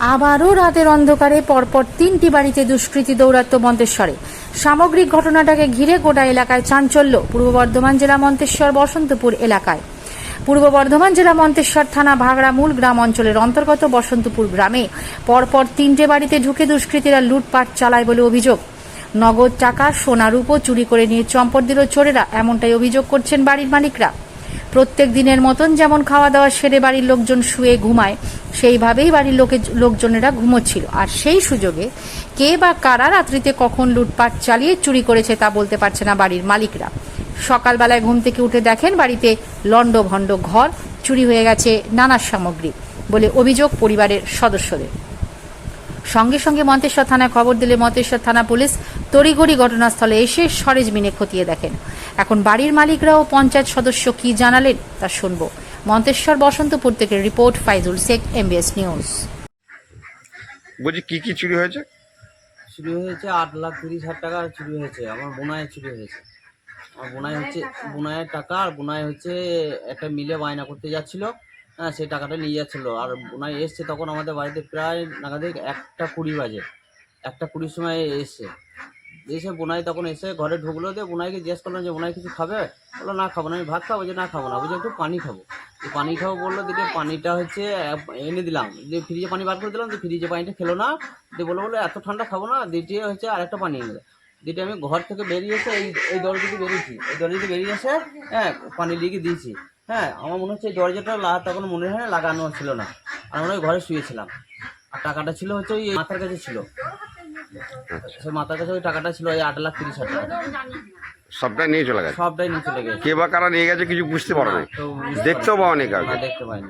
আবারও রাতের অন্ধকারে পরপর তিনটি বাড়িতে দুষ্কৃতী দৌরাত্ম্য মন্তেশ্বরে। সামগ্রিক ঘটনাটাকে ঘিরে গোটা এলাকায় চাঞ্চল্য। পূর্ব বর্ধমান জেলা মন্তেশ্বর বসন্তপুর এলাকায়। পূর্ব বর্ধমান জেলা মন্তেশ্বর থানা ভাগড়ামূল গ্রাম অঞ্চলের অন্তর্গত বসন্তপুর গ্রামে পরপর তিনটে বাড়িতে ঢুকে দুষ্কৃতীরা লুটপাট চালায় বলে অভিযোগ। নগদ টাকা, সোনা, রূপো চুরি করে নিয়ে চম্পট দিল চোরেরা, এমনটাই অভিযোগ করছেন বাড়ির মালিকরা। প্রত্যেক দিনের মতন যেমন খাওয়া দাওয়া সেরে বাড়ির লোকজন শুয়ে ঘুমায়, সেইভাবেই বাড়ির লোকে, লোকজনেরা ঘুমোচ্ছিল। আর সেই সুযোগে কে বা কারা রাত্রিতে কখন লুটপাট চালিয়ে চুরি করেছে তা বলতে পারছে না বাড়ির মালিকরা। সকালবেলায় ঘুম থেকে উঠে দেখেন বাড়িতে লন্ড ভণ্ড ঘর, চুরি হয়ে গেছে নানা সামগ্রী বলে অভিযোগ পরিবারের সদস্যদের। সঙ্গে সঙ্গে মন্তেশ্বর থানায় খবর দিলে মন্তেশ্বর থানা পুলিশ তড়িঘড়ি ঘটনাস্থলে এসে সরেজমিনে খতিয়ে দেখেন। এখন বাড়ির মালিকরাও পঞ্চায়েত সদস্য কি জানালেন তা শুনব। মন্তেশ্বর বসন্তপুর থেকে report Faizul Sheikh MBS news বলছি কি কি চুরি হয়েছে? চুরি হয়েছে আট লাখ তিরিশ হাজার টাকা চুরি হয়েছে। আমার বোনায় চুরি হয়েছে। আমার বোনাই হচ্ছে বোনায়ের টাকা আর বোনাই হচ্ছে একটা মিলে বায়না করতে যাচ্ছিল। হ্যাঁ সেই টাকাটা নিয়ে যাচ্ছিল। আর বোনাই এসছে তখন আমাদের বাড়িতে প্রায় নাগাদের একটা কুড়ি বাজে। একটা কুড়ির সময় এসছে। এসে বোনাই তখন এসে ঘরে ঢুকলো দিয়ে বোনাইকে জিজ্ঞেস করলাম যে, বোনাই কিছু খাবে? বলল, না খাব না, আমি ভাত খাব। যে না খাব না। বলছে, একটু পানি খাব। পানি খাব বলল দিকে পানিটা হচ্ছে, এনে দিলাম। দিয়ে ফ্রিজে পানি বার করে দিলাম দিয়ে ফ্রিজে পানিটা খেলো না। দিয়ে বলল বলে এত ঠান্ডা খাব না দ্বিতীয় হচ্ছে আরেকটা পানি এনে দেয় দ্বিতীয় আমি ঘর থেকে বেরিয়ে এসে এই এই দরজা দিয়ে বেরিয়েছি। এই দরজা দিয়ে বেরিয়ে এসে হ্যাঁ পানি লিখে দিয়েছি। হ্যাঁ আমার মনে হচ্ছে এই দরজাটা লা- তখন মনে হয় লাগানো ছিল না। আর মনে হয় ঘরে শুয়েছিলাম। আর টাকাটা ছিল হচ্ছে ওই মাথার কাছে ছিল। সেই মাথার কাছে ওই টাকাটা ছিল ওই আট লাখ তিরিশ হাজার টাকা। সবটাই নিয়ে চলে গেছে? সবটাই নিচে লেগে গেছে। কে বা কারা নিয়ে গেছে কিছু বুঝতে পারো না। তো দেখতেও পাওয়া নেই কাউকে। না, দেখতে পাইনি।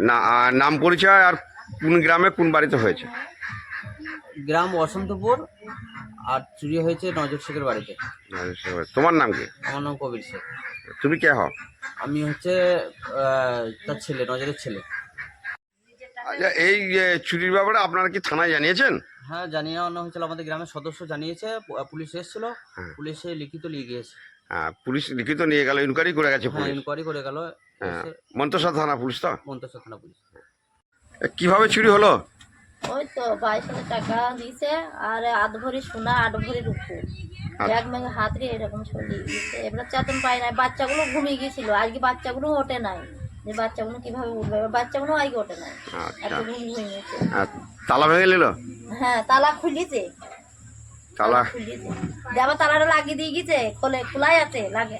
না আর নাম পরিচয় আর কোন গ্রামে কোন বাড়িতে হয়েছে? গ্রাম বসন্তপুর আর চুরি হয়েছে নজর শেখের বাড়িতে। তোমার নাম কি? আমার নাম কবির শেখ। তুমি কে হও? আমি হচ্ছে আহ, তার ছেলে নজরের ছেলে। আচ্ছা এই চুরির ব্যাপারে আপনারা কি থানায় জানিয়েছেন? হ্যাঁ জানিয়ে নেওয়া হয়েছিল আমাদের গ্রামের সদস্য জানিয়েছে পুলিশ এসেছিল হ্যাঁ। পুলিশে লিখিত নিয়ে গিয়েছে। হ্যাঁ, পুলিশ লিখিত নিয়ে গেল ইনকোয়ারি করে গেছে হ্যাঁ পুলিশ? ইনকোয়ারি করে গেল হ্যাঁ মন্তসর থানা পুলিশ তো? মন্তসর থানা পুলিশ। কীভাবে চুরি হলো? ওই তো বাইশ হাজার টাকা দিয়েছে আর আধ ভরি সোনা আট ভরি রূপো। ব্যাগ ম্যাগে হাত রে এরকম ছড়িয়ে দিয়েছে। এবার চেতন পায় নাই বাচ্চাগুলো ঘুমিয়ে গিয়েছিল। আজকে বাচ্চাগুলো ওঠে নাই। যে বাচ্চাগুলো কীভাবে উঠবে? এবার বাচ্চাগুলো আজকে ওঠে নাই আচ্ছা। এত ঘুম ঘুমিয়েছে তালা ভেঙে নিল হ্যাঁ তালা খুলিছে তালা? খুলিছে যে আবার তালাটা লাগিয়ে দিয়ে গেছে খোলে খোলাই আছে লাগে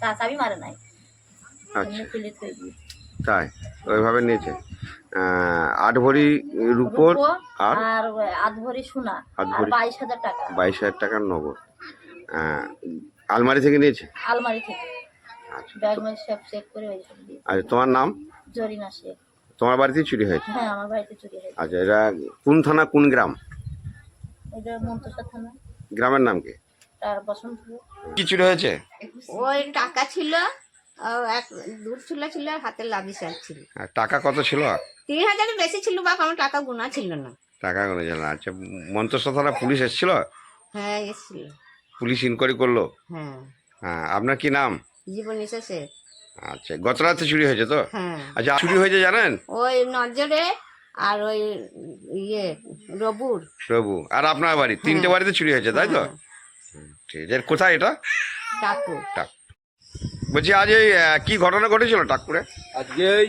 তা চাবি মারে নাই। আচ্ছা। তাই ওইভাবে নিয়েছে। আট ভরি রুপোর আর আধ ভরি সোনা। ভরি। বাইশ হাজার টাকা। বাইশ হাজার টাকার নগদ। আলমারি থেকে নিয়েছে? আলমারি থেকে। আচ্ছা সব চেক করে ওই সব দিয়ে আচ্ছা তোমার নাম? জরিনা শেখ। তোমার বাড়িতেই চুরি হয়েছে? হ্যাঁ আমার বাড়িতে চুরি হয়েছে। আচ্ছা এটা কোন থানা কোন গ্রাম? এটা মন্তসা থানা। গ্রামের নাম কি? তার বসন্তপুর। কি চুরি হয়েছে? ওই টাকা ছিল আর এক দূর ছিল ছিল আর হাতে লাভি শাক ছিল। আর টাকা কত ছিল? তিন হাজারের বেশি ছিল বাপ আমার টাকা গুণা ছিল না। টাকা কোনো জানা আচ্ছা মন্তস্ব থানা পুলিশ এসেছিল? হ্যাঁ এসছিল। পুলিশ ইনকোয়ারি করল? হ্যাঁ। হ্যাঁ আপনার কি নাম? জীবন এসেছে আচ্ছা গত রাতে চুরি হয়েছে তো? হ্যাঁ। আচ্ছা চুরি হয়েছে জানেন? ওই নজরে আর ওই ইয়ে রবুর। প্রভু আর আপনার বাড়ি? তিনটে বাড়িতে চুরি হয়েছে তাই তো? হ্যাঁ, ঠিক আছে কোথায় এটা? টাকু টাক বলছি আজ এই কি ঘটনা ঘটেছিল টাকপুরে আজকে এই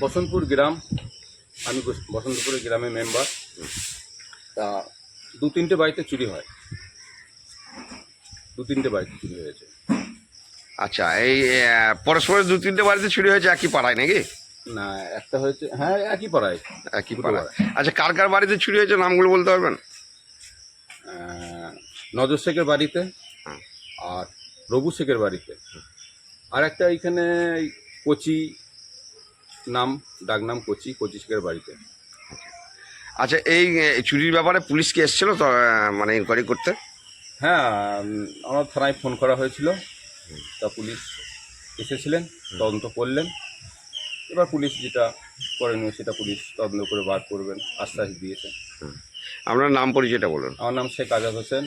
বসন্তপুর গ্রাম আমি বস- বসন্তপুরের গ্রামের মেম্বার তা দু তিনটে বাড়িতে চুরি হয়। দু তিনটে বাড়িতে চুরি হয়েছে। আচ্ছা এই পরস্পরের দু তিনটে বাড়িতে চুরি হয়েছে একই পাড়ায় নাকি? না একটা হয়েছে হ্যাঁ একই পাড়ায়। একই পাড়ায়। আচ্ছা কার কার বাড়িতে চুরি হয়েছে নামগুলো বলতে পারবেন? নজর শেখের বাড়িতে। আর রবু শেখের বাড়িতে। আর একটা এইখানে এই কচি নাম ডাকনাম কচি কচি শেখের বাড়িতে। আচ্ছা এই চুরির ব্যাপারে পুলিশ কি এসেছিল? তো মানে ইনকোয়ারি করতে? হ্যাঁ আমার থানায় ফোন করা হয়েছিল। তা পুলিশ এসেছিলেন তদন্ত করলেন। এবার পুলিশ যেটা করণীয় সেটা পুলিশ তদন্ত করে বার করবেন আশ্বাস দিয়েছেন আপনার নাম পরিচয়টা বলুন। আমার নাম শেখ আজাদ হোসেন।